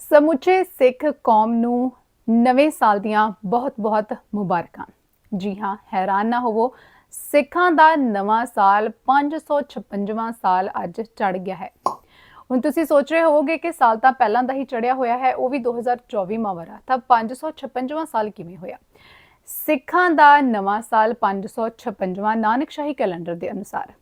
ਸਮੁੱਚੇ ਸਿੱਖ ਕੌਮ ਨੂੰ ਨਵੇਂ ਸਾਲ ਦੀਆਂ ਬਹੁਤ-ਬਹੁਤ ਮੁਬਾਰਕਾਂ। ਜੀ ਹਾਂ, ਹੈਰਾਨ ਨਾ ਹੋਵੋ, ਸਿੱਖਾਂ ਦਾ ਨਵਾਂ ਸਾਲ 556ਵਾਂ ਸਾਲ ਅੱਜ ਚੜ ਗਿਆ ਹੈ। ਹੁਣ ਤੁਸੀਂ ਸੋਚ ਰਹੇ ਹੋਵੋਗੇ ਕਿ ਸਾਲ ਤਾਂ ਪਹਿਲਾਂ ਦਾ ਹੀ ਚੜਿਆ ਹੋਇਆ ਹੈ, ਉਹ ਵੀ 2024ਵਾਂ ਵਰਾ ਤਾਂ 556ਵਾਂ ਸਾਲ ਕਿਵੇਂ ਹੋਇਆ? ਸਿੱਖਾਂ ਦਾ ਨਵਾਂ ਸਾਲ 556ਵਾਂ ਨਾਨਕਸ਼ਾਹੀ ਕੈਲੰਡਰ ਦੇ ਅਨੁਸਾਰ।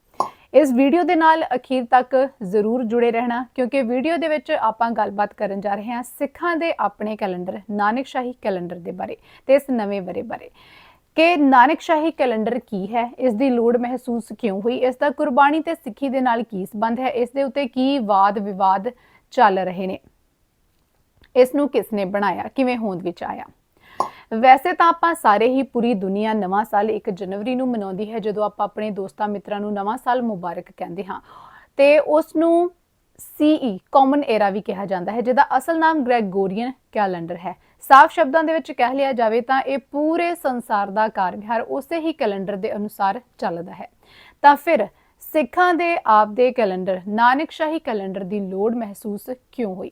ਇਸ ਵੀਡੀਓ ਦੇ ਨਾਲ ਅਖੀਰ ਤੱਕ ਜ਼ਰੂਰ ਜੁੜੇ ਰਹਿਣਾ, ਕਿਉਂਕਿ ਵੀਡੀਓ ਦੇ ਵਿੱਚ ਆਪਾਂ ਗੱਲਬਾਤ ਕਰਨ ਜਾ ਰਹੇ ਹਾਂ ਸਿੱਖਾਂ ਦੇ ਆਪਣੇ ਕੈਲੰਡਰ ਨਾਨਕਸ਼ਾਹੀ ਕੈਲੰਡਰ ਦੇ ਬਾਰੇ ਤੇ ਇਸ ਨਵੇਂ ਬਰੇ ਬਾਰੇ। ਕਿ ਨਾਨਕਸ਼ਾਹੀ ਕੈਲੰਡਰ ਕੀ ਹੈ, ਇਸ ਦੀ ਲੋੜ ਮਹਿਸੂਸ ਕਿਉਂ ਹੋਈ, ਇਸ ਦਾ ਕੁਰਬਾਨੀ ਤੇ ਸਿੱਖੀ ਦੇ ਨਾਲ ਕੀ ਸੰਬੰਧ ਹੈ, ਇਸ ਦੇ ਉੱਤੇ ਕੀ ਵਾਦ ਵਿਵਾਦ ਚੱਲ ਰਹੇ ਨੇ, ਇਸ ਨੂੰ ਕਿਸ ਨੇ ਬਣਾਇਆ, ਕਿਵੇਂ ਹੋਂਦ ਵਿੱਚ ਆਇਆ? ਵੈਸੇ ਤਾਂ ਆਪਾਂ ਸਾਰੇ ਹੀ ਪੂਰੀ ਦੁਨੀਆ ਨਵਾਂ ਸਾਲ 1 ਜਨਵਰੀ ਨੂੰ ਮਨਾਉਂਦੀ ਹੈ, ਜਦੋਂ ਆਪਾਂ ਆਪਣੇ ਦੋਸਤਾਂ ਮਿੱਤਰਾਂ ਨੂੰ ਨਵਾਂ ਸਾਲ ਮੁਬਾਰਕ ਕਹਿੰਦੇ ਹਾਂ। ਤੇ ਉਸ ਨੂੰ ਸੀਈ ਕਾਮਨ ਏਰਾ ਵੀ ਕਿਹਾ ਜਾਂਦਾ ਹੈ, ਜਿਹਦਾ ਅਸਲ ਨਾਮ ਗ੍ਰੈਗੋਰੀਅਨ ਕੈਲੰਡਰ ਹੈ। ਸਾਫ਼ ਸ਼ਬਦਾਂ ਦੇ ਵਿੱਚ ਕਹਿ ਲਿਆ ਜਾਵੇ ਤਾਂ ਇਹ ਪੂਰੇ ਸੰਸਾਰ ਦਾ ਕਾਰਵਿਹਾਰ ਉਸੇ ਹੀ ਕੈਲੰਡਰ ਦੇ ਅਨੁਸਾਰ ਚੱਲਦਾ ਹੈ। ਤਾਂ ਫਿਰ ਸਿੱਖਾਂ ਦੇ ਆਪ ਦੇ ਕੈਲੰਡਰ, ਨਾਨਕਸ਼ਾਹੀ ਕੈਲੰਡਰ ਦੀ ਲੋੜ ਮਹਿਸੂਸ ਕਿਉਂ ਹੋਈ?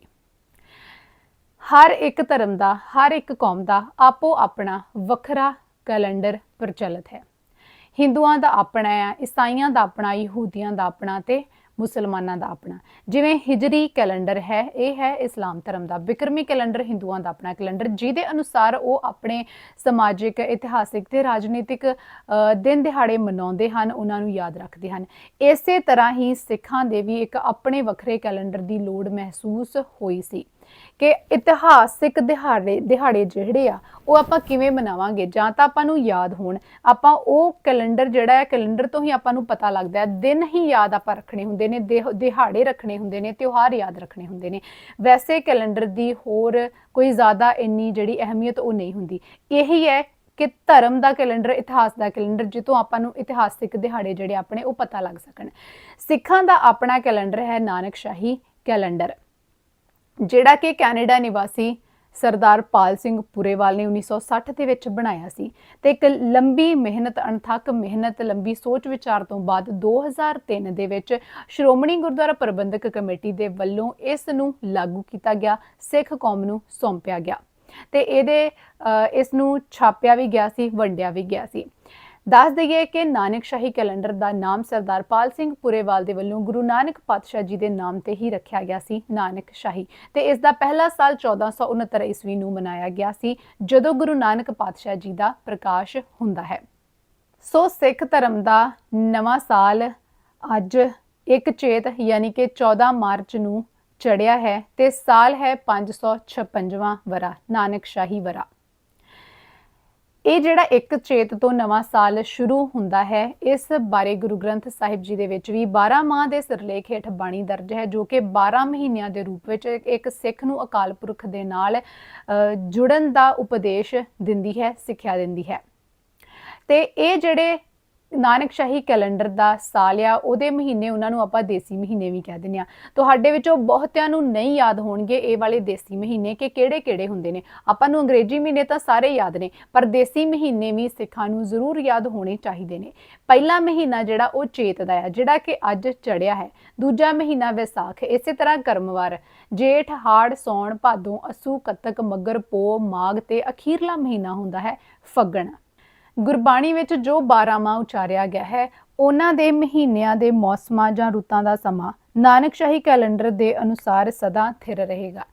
ਹਰ ਇੱਕ ਧਰਮ ਦਾ, ਹਰ ਇੱਕ ਕੌਮ ਦਾ ਆਪੋ ਆਪਣਾ ਵੱਖਰਾ ਕੈਲੰਡਰ ਪ੍ਰਚਲਿਤ ਹੈ। ਹਿੰਦੂਆਂ ਦਾ ਆਪਣਾ ਹੈ ਈਸਾਈਆਂ ਦਾ ਆਪਣਾ, ਯਹੂਦੀਆਂ ਦਾ ਆਪਣਾ ਤੇ ਮੁਸਲਮਾਨਾਂ ਦਾ ਆਪਣਾ। ਜਿਵੇਂ ਹਿਜਰੀ ਕੈਲੰਡਰ ਹੈ, ਇਹ ਹੈ ਇਸਲਾਮ ਧਰਮ ਦਾ। ਬਿਕਰਮੀ ਕੈਲੰਡਰ ਹਿੰਦੂਆਂ ਦਾ ਆਪਣਾ ਕੈਲੰਡਰ, ਜਿਹਦੇ ਅਨੁਸਾਰ ਉਹ ਆਪਣੇ ਸਮਾਜਿਕ, ਇਤਿਹਾਸਿਕ ਤੇ ਰਾਜਨੀਤਿਕ ਦਿਨ ਦਿਹਾੜੇ ਮਨਾਉਂਦੇ ਹਨ, ਉਹਨਾਂ ਨੂੰ ਯਾਦ ਰੱਖਦੇ ਹਨ। ਇਸੇ ਤਰ੍ਹਾਂ ਹੀ ਸਿੱਖਾਂ ਦੇ ਵੀ ਇੱਕ ਆਪਣੇ ਵੱਖਰੇ ਕੈਲੰਡਰ ਦੀ ਲੋੜ ਮਹਿਸੂਸ ਹੋਈ ਸੀ। ਕਿ ਇਤਿਹਾਸਿਕ ਦਿਹਾੜੇ ਦਿਹਾੜੇ ਜਿਹੜੇ ਆ, ਉਹ ਆਪਾਂ ਕਿਵੇਂ ਮਨਾਵਾਂਗੇ? ਜਾਂ ਤਾਂ ਆਪਾਂ ਨੂੰ ਯਾਦ ਹੋਣ। ਆਪਾਂ ਉਹ ਕੈਲੰਡਰ ਜਿਹੜਾ ਹੈ, ਕੈਲੰਡਰ ਤੋਂ ਹੀ ਆਪਾਂ ਨੂੰ ਪਤਾ ਲੱਗਦਾ ਹੈ। ਦਿਨ ਹੀ ਯਾਦ ਆਪਾਂ ਰੱਖਣੇ ਹੁੰਦੇ ਨੇ ਦਿਹਾੜੇ ਰੱਖਣੇ ਹੁੰਦੇ ਨੇ, ਤਿਉਹਾਰ ਯਾਦ ਰੱਖਣੇ ਹੁੰਦੇ ਨੇ। ਵੈਸੇ ਕੈਲੰਡਰ ਦੀ ਹੋਰ ਕੋਈ ਜ਼ਿਆਦਾ ਇੰਨੀ ਜਿਹੜੀ ਅਹਿਮੀਅਤ ਉਹ ਨਹੀਂ ਹੁੰਦੀ। ਇਹੀ ਹੈ ਕਿ ਧਰਮ ਦਾ ਕੈਲੰਡਰ, ਇਤਿਹਾਸ ਦਾ ਕੈਲੰਡਰ ਜਿੱਤੋਂ ਆਪਾਂ ਨੂੰ ਇਤਿਹਾਸਿਕ ਦਿਹਾੜੇ ਜਿਹੜੇ ਆਪਣੇ, ਉਹ ਪਤਾ ਲੱਗ ਸਕਣ। ਸਿੱਖਾਂ ਦਾ ਆਪਣਾ ਕੈਲੰਡਰ ਹੈ ਨਾਨਕ ਸ਼ਾਹੀ ਕੈਲੰਡਰ। ਜਿਹੜਾ ਕਿ ਕੈਨੇਡਾ ਨਿਵਾਸੀ ਸਰਦਾਰ ਪਾਲ ਸਿੰਘ ਪੁਰੇਵਾਲ ਨੇ 1960 ਦੇ ਵਿੱਚ ਬਣਾਇਆ ਸੀ ਤੇ ਇੱਕ ਲੰਬੀ ਮਿਹਨਤ, ਅਣਥੱਕ ਮਿਹਨਤ, ਲੰਬੀ ਸੋਚ ਵਿਚਾਰ ਤੋਂ ਬਾਅਦ 2003 ਦੇ ਵਿੱਚ ਸ਼੍ਰੋਮਣੀ ਗੁਰਦੁਆਰਾ ਪ੍ਰਬੰਧਕ ਕਮੇਟੀ ਦੇ ਵੱਲੋਂ ਇਸ ਨੂੰ ਲਾਗੂ ਕੀਤਾ ਗਿਆ, ਸਿੱਖ ਕੌਮ ਨੂੰ ਸੌਂਪਿਆ ਗਿਆ ਤੇ ਇਹਦੇ ਇਸ ਨੂੰ ਛਾਪਿਆ ਵੀ ਗਿਆ ਸੀ, ਵੰਡਿਆ ਵੀ ਗਿਆ ਸੀ। ਦੱਸ ਦਈਏ ਕਿ ਨਾਨਕ ਸ਼ਾਹੀ ਕੈਲੰਡਰ ਦਾ ਨਾਮ ਸਰਦਾਰ ਪਾਲ ਸਿੰਘ ਪੁਰੇਵਾਲ ਦੇ ਵੱਲੋਂ ਗੁਰੂ ਨਾਨਕ ਪਾਤਸ਼ਾਹ ਜੀ ਦੇ ਨਾਮ ਤੇ ਹੀ ਰੱਖਿਆ ਗਿਆ ਸੀ, ਨਾਨਕ ਸ਼ਾਹੀ। ਤੇ ਇਸ ਦਾ ਪਹਿਲਾ ਸਾਲ 1469 ਈਸਵੀ ਨੂੰ ਮਨਾਇਆ ਗਿਆ ਸੀ, ਜਦੋਂ ਗੁਰੂ ਨਾਨਕ ਪਾਤਸ਼ਾਹ ਜੀ ਦਾ ਪ੍ਰਕਾਸ਼ ਹੁੰਦਾ ਹੈ। ਸੋ ਸਿੱਖ ਧਰਮ ਦਾ ਨਵਾਂ ਸਾਲ ਅੱਜ ਇੱਕ ਚੇਤ ਯਾਨੀ ਕਿ 14 ਮਾਰਚ ਨੂੰ ਚੜਿਆ ਹੈ ਤੇ ਸਾਲ ਹੈ 556ਵਾਂ ਵਰਾ ਨਾਨਕਸ਼ਾਹੀ ਵਰਾ। ਇਹ ਜਿਹੜਾ ਇੱਕ ਚੇਤ ਤੋਂ ਨਵਾਂ ਸਾਲ ਸ਼ੁਰੂ ਹੁੰਦਾ ਹੈ, ਇਸ ਬਾਰੇ ਗੁਰੂ ਗ੍ਰੰਥ ਸਾਹਿਬ ਜੀ ਦੇ ਵਿੱਚ ਵੀ 12 ਮਾਹ ਦੇ ਸਿਰਲੇਖ ਹੇਠ ਬਾਣੀ ਦਰਜ ਹੈ, ਜੋ ਕਿ 12 ਮਹੀਨਿਆਂ ਦੇ ਰੂਪ ਵਿੱਚ ਇੱਕ ਸਿੱਖ ਨੂੰ ਅਕਾਲ ਪੁਰਖ ਦੇ ਨਾਲ ਜੁੜਨ ਦਾ ਉਪਦੇਸ਼ ਦਿੰਦੀ ਹੈ, ਸਿੱਖਿਆ ਦਿੰਦੀ ਹੈ। ਤੇ ਇਹ ਜਿਹੜੇ ਨਾਨਕਸ਼ਾਹੀ ਕੈਲੰਡਰ ਦਾ ਸਾਲ ਆ, ਉਹਦੇ ਮਹੀਨੇ ਉਹਨਾਂ ਨੂੰ ਆਪਾਂ ਦੇਸੀ ਮਹੀਨੇ ਵੀ ਕਹਿ ਦਿੰਦੇ ਆ। ਤੁਹਾਡੇ ਵਿੱਚੋਂ ਬਹੁਤਿਆਂ ਨੂੰ ਨਹੀਂ ਯਾਦ ਹੋਣਗੇ ਇਹ ਵਾਲੇ ਦੇਸੀ ਮਹੀਨੇ ਕਿ ਕਿਹੜੇ-ਕਿਹੜੇ ਹੁੰਦੇ ਨੇ। ਆਪਾਂ ਨੂੰ ਅੰਗਰੇਜ਼ੀ ਮਹੀਨੇ ਤਾਂ ਸਾਰੇ ਯਾਦ ਨੇ, ਪਰ ਦੇਸੀ ਮਹੀਨੇ ਵੀ ਸਿੱਖਾਂ ਨੂੰ ਜ਼ਰੂਰ ਯਾਦ ਹੋਣੇ ਚਾਹੀਦੇ ਨੇ। ਪਹਿਲਾ ਮਹੀਨਾ ਜਿਹੜਾ ਉਹ ਚੇਤ ਦਾ ਆ, ਜਿਹੜਾ ਕਿ ਅੱਜ ਚੜਿਆ ਹੈ। ਦੂਜਾ ਮਹੀਨਾ ਵਿਸਾਖ, ਇਸੇ ਤਰ੍ਹਾਂ ਕਰਮਵਾਰ। ਜੇਠ, ਹਾੜ, ਸੌਣ, ਭਾਦੋਂ, ਅਸੂ, ਕੱਤਕ, ਮੱਗਰ ਪੋ ਮਾਘ ਤੇ ਅਖੀਰਲਾ ਮਹੀਨਾ ਹੁੰਦਾ ਹੈ ਫੱਗਣ। ਗੁਰਬਾਣੀ ਵਿੱਚ ਜੋ 12 ਮਾਹ ਉਚਾਰਿਆ ਗਿਆ ਹੈ, ਉਹਨਾਂ ਦੇ ਮਹੀਨਿਆਂ ਦੇ ਮੌਸਮਾਂ ਜਾਂ ਰੁੱਤਾਂ ਦਾ ਸਮਾਂ ਨਾਨਕਸ਼ਾਹੀ ਕੈਲੰਡਰ ਦੇ ਅਨੁਸਾਰ ਸਦਾ ਥਿਰ ਰਹੇਗਾ।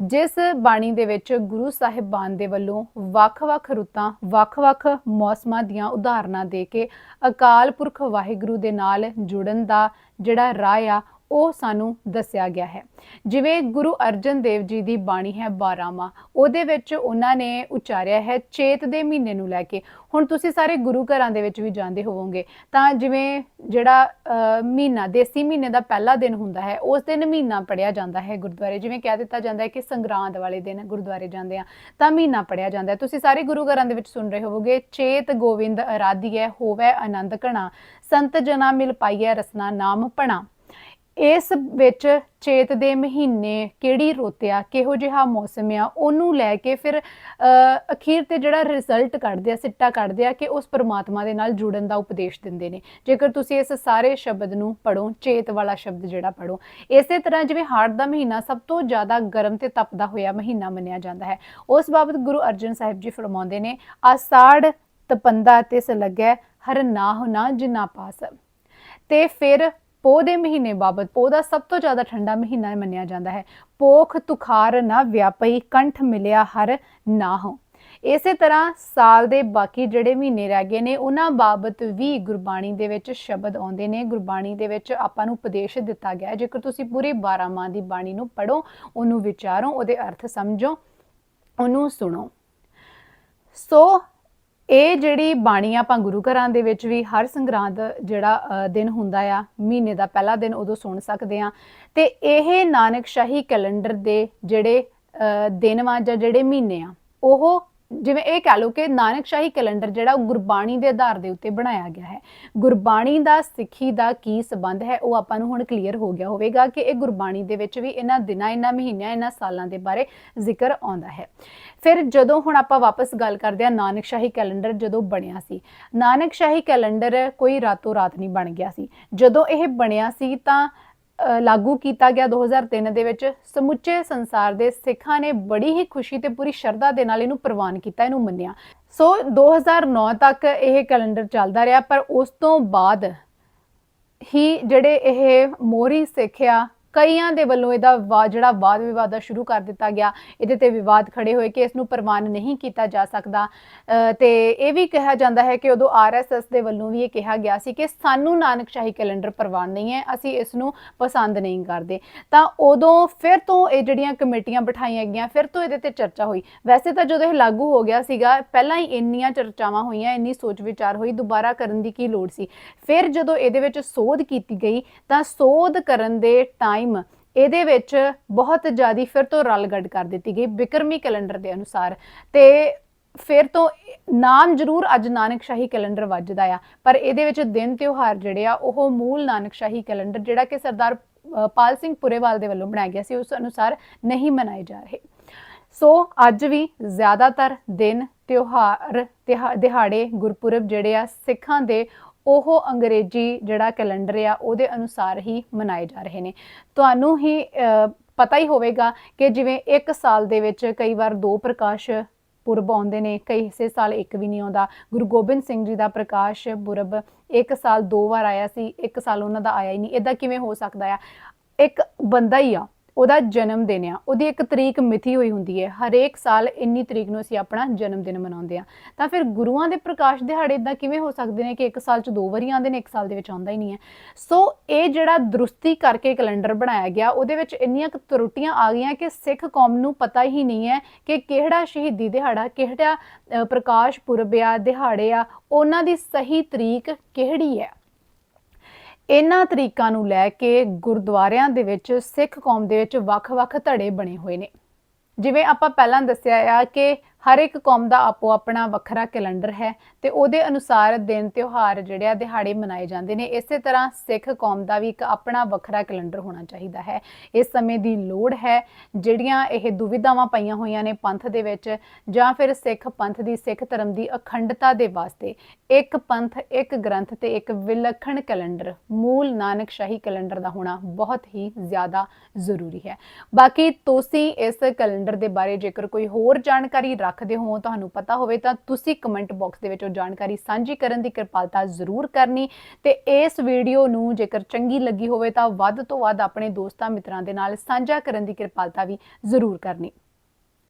ਜਿਸ ਬਾਣੀ ਦੇ ਵਿੱਚ ਗੁਰੂ ਸਾਹਿਬਾਨ ਦੇ ਵੱਲੋਂ ਵੱਖ-ਵੱਖ ਰੁੱਤਾਂ, ਵੱਖ-ਵੱਖ ਮੌਸਮਾਂ ਦੀਆਂ ਉਦਾਹਰਨਾਂ ਦੇ ਕੇ ਅਕਾਲ ਪੁਰਖ ਵਾਹਿਗੁਰੂ ਦੇ ਨਾਲ ਜੁੜਨ ਦਾ ਜਿਹੜਾ ਰਾਹ ਆ ਉਹ ਸਾਨੂੰ ਦੱਸਿਆ ਗਿਆ ਹੈ। ਜਿਵੇਂ ਗੁਰੂ ਅਰਜਨ ਦੇਵ ਜੀ ਦੀ ਬਾਣੀ ਹੈ 12 ਮਾਹ ਉਹਦੇ ਵਿੱਚ ਉਹਨਾਂ ਨੇ ਉਚਾਰਿਆ ਹੈ ਚੇਤ ਦੇ ਮਹੀਨੇ ਨੂੰ ਲੈ ਕੇ। ਹੁਣ ਤੁਸੀਂ ਸਾਰੇ ਗੁਰੂ ਘਰਾਂ ਦੇ ਵਿੱਚ ਵੀ ਜਾਂਦੇ ਹੋਵੋਗੇ, ਤਾਂ ਜਿਵੇਂ ਜਿਹੜਾ ਮਹੀਨਾ, ਦੇਸੀ ਮਹੀਨੇ ਦਾ ਪਹਿਲਾ ਦਿਨ ਹੁੰਦਾ ਹੈ, ਉਸ ਦਿਨ ਮਹੀਨਾ ਪੜਿਆ ਜਾਂਦਾ ਹੈ ਗੁਰਦੁਆਰੇ। ਜਿਵੇਂ ਕਹਿ ਦਿੱਤਾ ਜਾਂਦਾ ਹੈ ਕਿ ਸੰਗਰਾਂਦ ਵਾਲੇ ਦਿਨ ਗੁਰਦੁਆਰੇ ਜਾਂਦੇ ਆ ਤਾਂ ਮਹੀਨਾ ਪੜਿਆ ਜਾਂਦਾ ਹੈ। ਤੁਸੀਂ ਸਾਰੇ ਗੁਰੂ ਘਰਾਂ ਦੇ ਵਿੱਚ ਸੁਣ ਰਹੇ ਹੋਵੋਗੇ, ਚੇਤ ਗੋਵਿੰਦ ਅਰਾਧੀਐ ਹੋਵੇ ਆਨੰਦ ਘਣਾ, ਸੰਤ ਜਨਾ ਮਿਲ ਪਾਈਐ ਰਸਨਾ ਨਾਮ ਪਣਾ ਇਸ ਵਿੱਚ ਚੇਤ ਦੇ ਮਹੀਨੇ ਕਿਹੜੀ ਰੁੱਤ ਕਿਹੋ ਜਿਹਾ ਮੌਸਮ ਆ, ਉਹਨੂੰ ਲੈ ਕੇ ਫਿਰ ਅਖੀਰ ਤੇ ਜਿਹੜਾ ਰਿਜ਼ਲਟ ਕੱਢਦੇ ਆ, ਸਿੱਟਾ ਕੱਢਦੇ ਆ ਕਿ ਉਸ ਪਰਮਾਤਮਾ ਦੇ ਨਾਲ ਜੁੜਨ ਦਾ ਉਪਦੇਸ਼ ਦਿੰਦੇ ਨੇ। ਜੇਕਰ ਤੁਸੀਂ ਇਸ ਸਾਰੇ ਸ਼ਬਦ ਨੂੰ ਪੜੋ ਚੇਤ ਵਾਲਾ ਸ਼ਬਦ ਜਿਹੜਾ ਪੜੋ ਇਸੇ ਤਰ੍ਹਾਂ ਜਿਵੇਂ ਹਾੜ ਦਾ ਮਹੀਨਾ ਸਭ ਤੋਂ ਜ਼ਿਆਦਾ ਗਰਮ ਤੇ ਤਪਦਾ ਹੋਇਆ ਮਹੀਨਾ ਮੰਨਿਆ ਜਾਂਦਾ ਹੈ। ਉਸ ਬਾਬਤ ਗੁਰੂ ਅਰਜਨ ਸਾਹਿਬ ਜੀ ਫਰਮਾਉਂਦੇ ਨੇ, ਆਸਾੜ ਤਪੰਦਾ ਤੇ ਸਲਗੈ ਹਰ ਨਾਹ ਨਾ ਜਿਨਾ ਪਾਸ। ਤੇ ਫਿਰ ਪੋਹ ਦੇ ਮਹੀਨੇ ਬਾਬਤ ਪੋਹ ਦਾ ਸਭ ਤੋਂ ਜ਼ਿਆਦਾ ਠੰਡਾ ਮਹੀਨਾ ਮੰਨਿਆ ਜਾਂਦਾ ਹੈ। ਪੋਖ, ਤੁਖਾਰ ਨਾ ਵਿਆਪਈ ਕੰਠ ਮਿਲਿਆ ਹਰ ਨਾਹੋ। ਇਸੇ ਤਰ੍ਹਾਂ ਸਾਲ ਦੇ ਬਾਕੀ ਜਿਹੜੇ ਮਹੀਨੇ ਰਹਿ ਗਏ ਨੇ, ਉਹਨਾਂ ਬਾਬਤ ਵੀ ਗੁਰਬਾਣੀ ਦੇ ਵਿੱਚ ਸ਼ਬਦ ਆਉਂਦੇ ਨੇ। ਗੁਰਬਾਣੀ ਦੇ ਵਿੱਚ ਆਪਾਂ ਨੂੰ ਉਪਦੇਸ਼ ਦਿੱਤਾ ਗਿਆ ਜੇਕਰ ਤੁਸੀਂ ਪੂਰੀ 12 ਮਾਹ ਦੀ ਬਾਣੀ ਨੂੰ ਪੜੋ ਉਹਨੂੰ ਵਿਚਾਰੋ, ਉਹਦੇ ਅਰਥ ਸਮਝੋ, ਉਹਨੂੰ ਸੁਣੋ। ਸੋ ਇਹ ਜਿਹੜੀ ਬਾਣੀ ਆਪਾਂ ਗੁਰੂ ਘਰਾਂ ਦੇ ਵਿੱਚ ਵੀ ਹਰ ਸੰਗਰਾਂਦ ਜਿਹੜਾ ਅ, ਦਿਨ ਹੁੰਦਾ ਆ ਮਹੀਨੇ ਦਾ ਪਹਿਲਾ ਦਿਨ ਉਦੋਂ ਸੁਣ ਸਕਦੇ ਆ ਤੇ ਇਹ ਨਾਨਕ ਸ਼ਾਹੀ ਕੈਲੰਡਰ ਦੇ ਜਿਹੜੇ ਅ, ਦਿਨ ਵਾ ਜਾਂ ਜਿਹੜੇ ਮਹੀਨੇ ਆ ਉਹ ਜਿਵੇਂ ਇਹ ਕਹ ਲਓ ਕਿ ਨਾਨਕ ਕੈਲੰਡਰ ਜਿਹੜਾ ਉਹ ਗੁਰਬਾਣੀ ਦੇ ਆਧਾਰ ਦੇ ਉੱਤੇ ਬਣਾਇਆ ਗਿਆ ਹੈ। ਗੁਰਬਾਣੀ ਦਾ, ਸਿੱਖੀ ਦਾ ਕੀ ਸਬੰਧ ਹੈ, ਉਹ ਆਪਾਂ ਨੂੰ ਹੁਣ ਕਲੀਅਰ ਹੋ ਗਿਆ ਹੋਵੇਗਾ ਕਿ ਇਹ ਗੁਰਬਾਣੀ ਦੇ ਵਿੱਚ ਵੀ ਇਹਨਾਂ ਦਿਨਾਂ, ਇਹਨਾਂ ਮਹੀਨਿਆਂ, ਇਹਨਾਂ ਸਾਲਾਂ ਦੇ ਬਾਰੇ ਜ਼ਿਕਰ ਆਉਂਦਾ ਹੈ। ਫਿਰ ਜਦੋਂ ਹੁਣ ਆਪਾਂ ਵਾਪਸ ਗੱਲ ਕਰਦੇ ਹਾਂ ਨਾਨਕ ਸ਼ਾਹੀ ਕੈਲੰਡਰ ਜਦੋਂ ਬਣਿਆ ਸੀ ਨਾਨਕ ਸ਼ਾਹੀ ਕੈਲੰਡਰ ਕੋਈ ਰਾਤੋਂ ਰਾਤ ਨਹੀਂ ਬਣ ਗਿਆ ਸੀ। ਜਦੋਂ ਇਹ ਬਣਿਆ ਸੀ ਤਾਂ ਲਾਗੂ ਕੀਤਾ ਗਿਆ 2003 ਦੇ ਵਿੱਚ, ਸਮੁੱਚੇ ਸੰਸਾਰ ਦੇ ਸਿੱਖਾਂ ਨੇ ਬੜੀ ਹੀ ਖੁਸ਼ੀ ਤੇ ਪੂਰੀ ਸ਼ਰਧਾ ਦੇ ਨਾਲ ਇਹਨੂੰ ਪ੍ਰਵਾਨ ਕੀਤਾ, ਇਹਨੂੰ ਮੰਨਿਆ। ਸੋ 2009 ਤੱਕ ਇਹ ਕੈਲੰਡਰ ਚੱਲਦਾ ਰਿਹਾ, ਪਰ ਉਸ ਤੋਂ ਬਾਅਦ ਹੀ ਜਿਹੜੇ ਇਹ ਮੋਹਰੀ ਸਿੱਖਿਆ ਕਈਆਂ ਦੇ ਵੱਲੋਂ ਇਹਦਾ ਵਾ, ਜਿਹੜਾ ਵਾਦ ਵਿਵਾਦ ਦਾ ਸ਼ੁਰੂ ਕਰ ਦਿੱਤਾ ਗਿਆ, ਇਹਦੇ ਤੇ ਵਿਵਾਦ ਖੜੇ ਹੋਏ ਕਿ ਇਸ ਨੂੰ ਪ੍ਰਵਾਨ ਨਹੀਂ ਕੀਤਾ ਜਾ ਸਕਦਾ। ਤੇ ਇਹ ਵੀ ਕਿਹਾ ਜਾਂਦਾ ਹੈ ਕਿ ਉਦੋਂ ਆਰਐਸਐਸ ਦੇ ਵੱਲੋਂ ਵੀ ਇਹ ਕਿਹਾ ਗਿਆ ਸੀ ਕਿ ਸਾਨੂੰ ਨਾਨਕਸ਼ਾਹੀ ਕੈਲੰਡਰ ਪ੍ਰਵਾਨ ਨਹੀਂ ਹੈ, ਅਸੀਂ ਇਸ ਨੂੰ ਪਸੰਦ ਨਹੀਂ ਕਰਦੇ। ਤਾਂ ਉਦੋਂ ਫਿਰ ਤੋਂ ਇਹ ਜਿਹੜੀਆਂ ਕਮੇਟੀਆਂ ਬਿਠਾਈਆਂ ਗਈਆਂ, ਫਿਰ ਤੋਂ ਇਹਦੇ ਤੇ ਚਰਚਾ ਹੋਈ। ਵੈਸੇ ਤਾਂ ਜਦੋਂ ਇਹ ਲਾਗੂ ਹੋ ਗਿਆ ਸੀਗਾ, ਪਹਿਲਾਂ ਹੀ ਇੰਨੀਆਂ ਚਰਚਾਵਾਂ ਹੋਈਆਂ, ਇੰਨੀ ਸੋਚ ਵਿਚਾਰ ਹੋਈ, ਦੁਬਾਰਾ ਕਰਨ ਦੀ ਕੀ ਲੋੜ ਸੀ? ਫਿਰ ਜਦੋਂ ਇਹਦੇ ਵਿੱਚ ਸੋਧ ਕੀਤੀ ਗਈ, ਤਾਂ ਸੋਧ ਕਰਨ ਦੇ ਟਾਈਮ ਇਹਦੇ ਵਿੱਚ ਬਹੁਤ ਜ਼ਿਆਦੀ ਫਿਰ ਤੋਂ ਰਲਗੱਡ ਕਰ ਦਿੱਤੀ ਗਈ ਬਿਕਰਮੀ ਕੈਲੰਡਰ ਦੇ ਅਨੁਸਾਰ। ਤੇ ਫਿਰ ਤੋਂ ਨਾਮ ਜ਼ਰੂਰ ਅੱਜ ਨਾਨਕ ਕੈਲੰਡਰ ਵੱਜਦਾ ਆ, ਪਰ ਇਹਦੇ ਵਿੱਚ ਦਿਨ ਤਿਉਹਾਰ ਜਿਹੜੇ ਆ, ਉਹ ਮੂਲ ਨਾਨਕ ਕੈਲੰਡਰ ਜਿਹੜਾ ਕਿ ਸਰਦਾਰ ਪਾਲ ਸਿੰਘ ਪੁਰੇਵਾਲ ਦੇ ਵੱਲੋਂ ਬਣਾਇਆ ਗਿਆ ਸੀ, ਉਸ ਅਨੁਸਾਰ ਨਹੀਂ ਮਨਾਏ ਜਾ ਰਹੇ। ਸੋ ਅੱਜ ਵੀ ਜ਼ਿਆਦਾਤਰ ਦਿਨ ਤਿਉਹਾਰ ਦਿਹਾੜੇ ਗੁਰਪੁਰਬ ਜਿਹੜੇ ਆ, ਸਿੱਖਾਂ ਦੇ ਉਹ ਅੰਗਰੇਜ਼ੀ ਜਿਹੜਾ ਕੈਲੰਡਰ ਆ, ਉਹਦੇ ਅਨੁਸਾਰ ਹੀ ਮਨਾਏ ਜਾ ਰਹੇ ਨੇ। ਤੁਹਾਨੂੰ ਹੀ ਪਤਾ ਹੀ ਹੋਵੇਗਾ ਕਿ ਜਿਵੇਂ ਇੱਕ ਸਾਲ ਦੇ ਵਿੱਚ ਕਈ ਵਾਰ ਦੋ ਪ੍ਰਕਾਸ਼ ਪੁਰਬ ਆਉਂਦੇ ਨੇ, ਕਈ ਹਿੱਸੇ ਸਾਲ ਇੱਕ ਵੀ ਨਹੀਂ ਆਉਂਦਾ। ਗੁਰੂ ਗੋਬਿੰਦ ਸਿੰਘ ਜੀ ਦਾ ਪ੍ਰਕਾਸ਼ ਪੁਰਬ ਇੱਕ ਸਾਲ ਦੋ ਵਾਰ ਆਇਆ ਸੀ, ਇੱਕ ਸਾਲ ਉਹਨਾਂ ਦਾ ਆਇਆ ਹੀ ਨਹੀਂ। ਇਦਾਂ ਕਿਵੇਂ ਹੋ ਸਕਦਾ ਆ? ਇੱਕ ਬੰਦਾ ਹੀ ਆ ਉਹਦਾ ਜਨਮ ਦਿਨ ਆ। ਉਹਦੀ ਇੱਕ ਤਰੀਕ ਮਿਥੀ ਹੋਈ ਹੁੰਦੀ ਹੈ। ਹਰੇਕ ਸਾਲ ਇੰਨੀ ਤਰੀਕ ਨੂੰ ਅਸੀਂ ਆਪਣਾ ਜਨਮ ਦਿਨ ਮਨਾਉਂਦੇ ਆ। ਤਾਂ ਫਿਰ ਗੁਰੂਆਂ ਦੇ ਪ੍ਰਕਾਸ਼ ਦਿਹਾੜੇ ਇਦਾਂ ਕਿਵੇਂ ਹੋ ਸਕਦੇ ਨੇ ਕਿ ਇੱਕ ਸਾਲ 'ਚ ਦੋ ਵਾਰੀ ਆਉਂਦੇ ਨੇ, ਇੱਕ ਸਾਲ ਦੇ ਵਿੱਚ ਆਉਂਦਾ ਹੀ ਨਹੀਂ ਹੈ। ਸੋ ਇਹ ਜਿਹੜਾ ਦਰੁਸਤੀ ਕਰਕੇ ਕੈਲੰਡਰ ਬਣਾਇਆ ਗਿਆ, ਉਹਦੇ ਵਿੱਚ ਇੰਨੀਆਂ ਕੁ ਤਰੁੱਟੀਆਂ ਆ ਗਈਆਂ ਕਿ ਸਿੱਖ ਕੌਮ ਨੂੰ ਪਤਾ ਹੀ ਨਹੀਂ ਹੈ ਕਿ ਕਿਹੜਾ ਸ਼ਹੀਦੀ ਦਿਹਾੜਾ, ਕਿਹੜਾ ਪ੍ਰਕਾਸ਼ ਪੁਰਬ ਆ, ਦਿਹਾੜੇ ਆ, ਉਹਨਾਂ ਦੀ ਸਹੀ ਤਰੀਕ ਕਿਹੜੀ ਹੈ। ਇਹਨਾਂ ਤਰੀਕਾਂ ਨੂੰ ਲੈ ਕੇ ਗੁਰਦੁਆਰਿਆਂ ਦੇ ਵਿੱਚ ਸਿੱਖ ਕੌਮ ਦੇ ਵਿੱਚ ਵੱਖ-ਵੱਖ ਧੜੇ ਬਣੇ ਹੋਏ ਨੇ। ਜਿਵੇਂ ਆਪਾਂ ਪਹਿਲਾਂ ਦੱਸਿਆ ਆ ਕਿ ਹਰ ਇੱਕ ਕੌਮ ਦਾ ਆਪੋ ਆਪਣਾ ਵੱਖਰਾ ਕੈਲੰਡਰ ਹੈ ਤੇ ਉਹਦੇ ਅਨੁਸਾਰ ਦਿਨ, ਤਿਉਹਾਰ ਜਿਹੜੇ ਆ ਦਿਹਾੜੇ ਮਨਾਏ ਜਾਂਦੇ ਨੇ। ਇਸੇ ਤਰ੍ਹਾਂ ਸਿੱਖ ਕੌਮ ਦਾ ਵੀ ਇੱਕ ਆਪਣਾ ਵੱਖਰਾ ਕੈਲੰਡਰ ਹੋਣਾ ਚਾਹੀਦਾ ਹੈ। ਇਸ ਸਮੇਂ ਦੀ ਲੋੜ ਹੈ ਜਿਹੜੀਆਂ ਇਹ ਦੁਵਿਧਾਵਾਂ ਪਈਆਂ ਹੋਈਆਂ ਨੇ ਪੰਥ ਦੇ ਵਿੱਚ ਜਾਂ ਫਿਰ ਸਿੱਖ ਪੰਥ ਦੀ, ਸਿੱਖ ਧਰਮ ਦੀ ਅਖੰਡਤਾ ਦੇ ਵਾਸਤੇ। ਇੱਕ ਪੰਥ, ਇੱਕ ਗ੍ਰੰਥ ਤੇ ਇੱਕ ਵਿਲੱਖਣ ਕੈਲੰਡਰ, ਮੂਲ ਨਾਨਕ ਸ਼ਾਹੀ ਕੈਲੰਡਰ ਦਾ ਹੋਣਾ ਬਹੁਤ ਹੀ ਜ਼ਿਆਦਾ ਜ਼ਰੂਰੀ ਹੈ। ਬਾਕੀ ਤੁਸੀਂ ਇਸ ਕੈਲੰਡਰ ਦੇ ਬਾਰੇ ਜੇਕਰ ਕੋਈ ਹੋਰ ਜਾਣਕਾਰੀ ਰੱਖਦੇ ਹੋ ਤੁਹਾਨੂੰ ਪਤਾ ਹੋਵੇ ਤਾਂ ਤੁਸੀਂ ਕਮੈਂਟ ਬਾਕਸ ਦੇ ਵਿੱਚ ਉਹ ਜਾਣਕਾਰੀ ਸਾਂਝੀ ਕਰਨ ਦੀ ਕਿਰਪਾਲਤਾ ਜ਼ਰੂਰ ਕਰਨੀ ਤੇ ਇਸ ਵੀਡੀਓ ਨੂੰ ਜੇਕਰ ਚੰਗੀ ਲੱਗੀ ਹੋਵੇ ਤਾਂ ਵੱਧ ਤੋਂ ਵੱਧ ਆਪਣੇ ਦੋਸਤਾਂ ਮਿੱਤਰਾਂ ਦੇ ਨਾਲ ਸਾਂਝਾ ਕਰਨ ਦੀ ਕਿਰਪਾਲਤਾ ਵੀ ਜ਼ਰੂਰ ਕਰਨੀ।